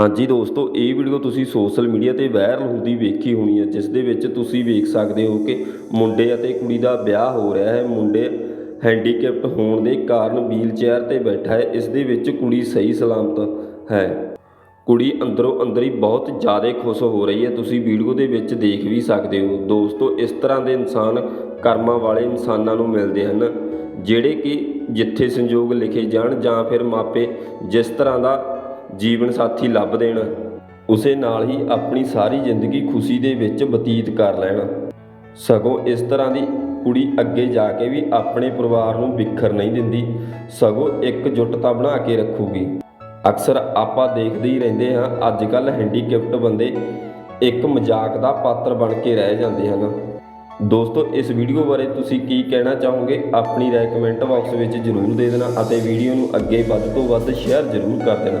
ਹਾਂਜੀ ਦੋਸਤੋ, ਇਹ ਵੀਡੀਓ ਤੁਸੀਂ ਸੋਸ਼ਲ ਮੀਡੀਆ ਤੇ ਵਾਇਰਲ ਹੁੰਦੀ ਵੇਖੀ ਹੋਣੀ ਹੈ, ਜਿਸ ਦੇ ਵਿੱਚ ਤੁਸੀਂ ਵੇਖ ਸਕਦੇ ਹੋ ਕਿ ਮੁੰਡੇ ਅਤੇ ਕੁੜੀ ਦਾ ਵਿਆਹ ਹੋ ਰਿਹਾ ਹੈ। ਮੁੰਡੇ ਹੈਂਡੀਕੈਪਟ ਹੋਣ ਦੇ ਕਾਰਨ ਵੀਲਚੇਅਰ ਤੇ ਬੈਠਾ ਹੈ। ਇਸ ਦੇ ਵਿੱਚ ਕੁੜੀ ਸਹੀ ਸਲਾਮਤ ਹੈ। ਕੁੜੀ ਅੰਦਰੋਂ ਅੰਦਰ ਹੀ ਬਹੁਤ ਜ਼ਿਆਦਾ ਖੁਸ਼ ਹੋ ਰਹੀ ਹੈ। ਤੁਸੀਂ ਵੀਡੀਓ ਦੇ ਵਿੱਚ ਦੇਖ ਵੀ ਸਕਦੇ ਹੋ। ਦੋਸਤੋ, ਇਸ ਤਰ੍ਹਾਂ ਦੇ ਇਨਸਾਨ ਕਰਮਾਂ ਵਾਲੇ ਇਨਸਾਨਾਂ ਨੂੰ ਮਿਲਦੇ ਹਨ, ਜਿਹੜੇ ਕਿ ਜਿੱਥੇ ਸੰਯੋਗ ਲਿਖੇ ਜਾਣ ਜਾਂ ਫਿਰ ਮਾਪੇ ਜਿਸ ਤਰ੍ਹਾਂ ਦਾ ਜੀਵਨ ਸਾਥੀ ਲੱਭ ਦੇਣ। ਉਸੇ ਨਾਲ ਹੀ ਆਪਣੀ ਸਾਰੀ ਜ਼ਿੰਦਗੀ ਖੁਸ਼ੀ ਦੇ ਵਿੱਚ ਬਤੀਤ ਕਰ ਲੈਣ। ਸਗੋਂ ਇਸ ਤਰ੍ਹਾਂ ਦੀ ਕੁੜੀ ਅੱਗੇ ਜਾ ਕੇ ਵੀ ਆਪਣੇ ਪਰਿਵਾਰ ਨੂੰ ਵਿਖਰ ਨਹੀਂ ਦਿੰਦੀ, ਸਗੋਂ ਇੱਕ ਜੁੱਟਤਾ ਬਣਾ ਕੇ ਰੱਖੂਗੀ। ਅਕਸਰ ਆਪਾਂ ਦੇਖਦੇ ਹੀ ਰਹਿੰਦੇ ਹਾਂ ਅੱਜ ਕੱਲ ਹੈਂਡੀਕੈਪਟ ਬੰਦੇ ਇੱਕ ਮਜ਼ਾਕ ਦਾ ਪਾਤਰ ਬਣ ਕੇ ਰਹਿ ਜਾਂਦੇ ਹਨ। ਦੋਸਤੋ, ਇਸ ਵੀਡੀਓ ਬਾਰੇ ਤੁਸੀਂ ਕੀ ਕਹਿਣਾ ਚਾਹੋਗੇ? ਆਪਣੀ ਰਾਏ ਕਮੈਂਟ ਬਾਕਸ ਵਿੱਚ ਜਰੂਰ ਦੇ ਦੇਣਾ ਅਤੇ ਵੀਡੀਓ ਨੂੰ ਅੱਗੇ ਵੱਧ ਤੋਂ ਵੱਧ ਸ਼ੇਅਰ ਜਰੂਰ ਕਰ ਦੇਣਾ।